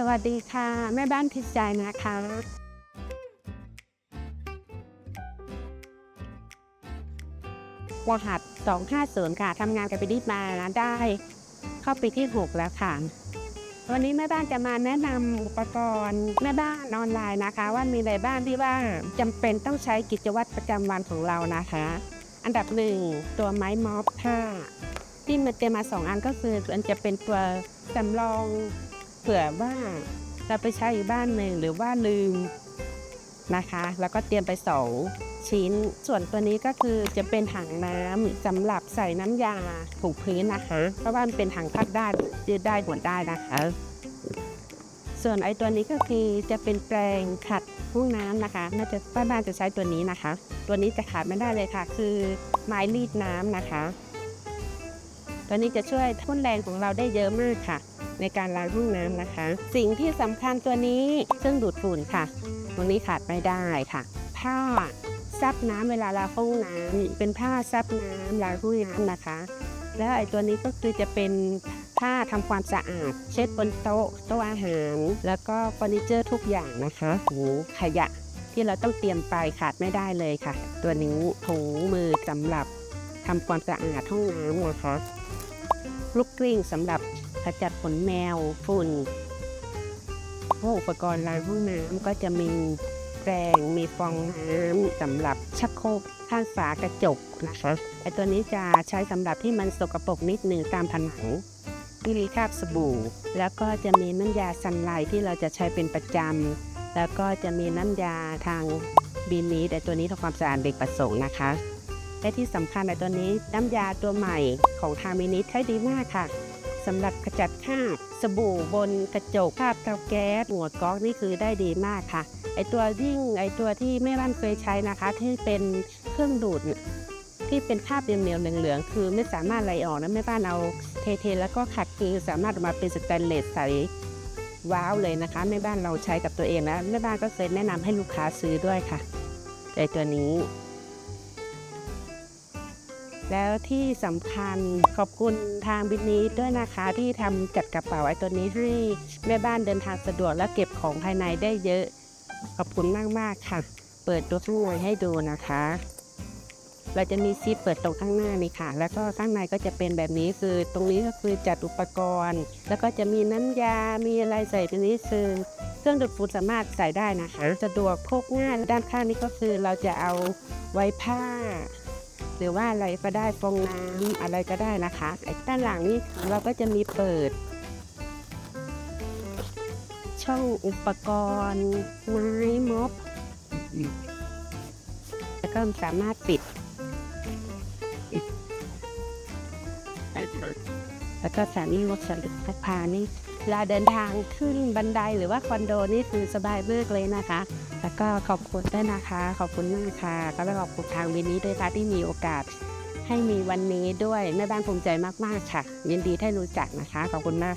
สวัสดีค่ะ แม่บ้านพิจัยนะคะ รหัส250 ค่ะทำงานกับปิดิมาได้เข้าปีที่ 6 แล้วค่ะ วันนี้แม่บ้านจะมาแนะนำอุปกรณ์แม่บ้านออนไลน์นะคะ ว่ามีอะไรบ้างที่ว่าจำเป็นต้องใช้กิจวัตรประจำวันของเรานะคะ อันดับหนึ่งตัวไม้ม็อบผ้าที่มันเตรียมมาสองอันก็คือมันจะเป็นตัวสำรอง ผื่อว่าเราไปใช้อีกบ้านหนึ่งหรือว่าลืมนะคะ แล้วก็เตรียมไปสองชิ้น ส่วนตัวนี้ก็คือจะเป็นถังน้ำสำหรับใส่น้ำยาถูพื้นนะคะ เพราะว่ามันเป็นถังพักได้ยืดได้หมดได้นะคะ ส่วนไอ้ตัวนี้ก็คือจะเป็นแปรงขัดห้องน้ำนะคะ น่าจะป้าบ้านจะใช้ตัวนี้นะคะ ตัวนี้จะขาดไม่ได้เลยค่ะ คือไม้รีดน้ำนะคะ ตัวนี้จะช่วยทุ่นแรงของเราได้เยอะมากค่ะ ในการล้างห้องน้ำนะคะ สิ่งที่สำคัญตัวนี้เครื่องดูดฝุ่นค่ะ ตรงนี้ขาดไม่ได้ค่ะ ผ้าซับน้ำเวลาล้างห้องน้ำเป็นผ้าซับน้ำล้างห้องน้ำนะคะ แล้วไอ้ตัวนี้ก็คือจะเป็นผ้าทำความสะอาด เช็ดบนโต๊ะโต๊ะอาหาร แล้วก็เฟอร์นิเจอร์ทุกอย่างนะคะหูขยะที่เราต้องเตรียมไปขาดไม่ได้เลยค่ะ ตัวนี้ถุงมือสำหรับทำความสะอาดห้องน้ำนะคะลูกกลิ้งสำหรับ ขจัดขนแมวฝุ่นพวกอุปกรณ์ล้างห้องน้ำก็จะมีแปรงมีฟองน้ำสำหรับชักโครกข้างฝากระจกนะคะไอตัวนี้จะใช้สำหรับที่มันสกปรกนิดหนึ่งตามผนังที่มีคราบสบู่ แล้วก็จะมีน้ำยาซันไลท์ที่เราจะใช้เป็นประจำแล้วก็จะมีน้ำยาทางบีนีแต่ตัวนี้ทำความสะอาดเด็กประสงค์นะคะและที่สำคัญในตัวนี้น้ำยาตัวใหม่ของทางมินิใช้ดีมากค่ะ สำหรับขจัดคราบสบู่บนกระจกคราบเตาแก๊สหัวก๊อกนี่คือได้ดีมากค่ะ ไอตัวยิ่งไอตัวที่แม่บ้านเคยใช้นะคะ ที่เป็นเครื่องดูดที่เป็นคราบเหนียวๆเหลืองๆ คือไม่สามารถไหลออกนะแม่บ้านเอาเทๆแล้วก็ขัดคือสามารถออกมาเป็นสแตนเลสใสว้าวเลยนะคะแม่บ้านเราใช้กับตัวเองแล้วแม่บ้านก็เคยแนะนำให้ลูกค้าซื้อด้วยค่ะไอตัวนี้ แล้วที่สำคัญขอบคุณทางบินนี้ด้วยนะคะที่ทำจัดกระเป๋าไอ้ตัวนี้ให้แม่บ้านเดินทางสะดวกและเก็บของภายในได้เยอะ ขอบคุณมากๆค่ะ เปิดตัวข้างในให้ดูนะคะ เราจะมีซิปเปิดตรงข้างหน้านี่ค่ะ แล้วก็ข้างในก็จะเป็นแบบนี้คือตรงนี้ก็คือจัดอุปกรณ์ แล้วก็จะมีน้ำยา มีอะไรใส่ตรงนี้คือเครื่องดูดฝุ่นสามารถใส่ได้นะคะ สะดวกพกง่ายด้านข้างนี้ก็คือเราจะเอาไว้ผ้า หรือว่าอะไรก็ได้ฟองน้ำอะไรก็ได้นะคะไอ้ด้านหลังนี้เราก็จะมีเปิด ช่องอุปกรณ์ไม้ม็อบแล้วก็สามารถปิด แล้วก็สถานีรถสลิพักพานี่ เวลาเดินทางขึ้นบันไดหรือว่าคอนโดนี่คือสบายเบิกเลยนะคะ แล้วก็ขอบคุณด้วยนะคะ ขอบคุณมากค่ะ ก็ขอบคุณทางวินนี้ด้วยค่ะที่มีโอกาส ให้มีวันนี้ด้วยแม่บ้านภูมิใจมากๆค่ะยินดีที่รู้จักนะคะ ขอบคุณมาก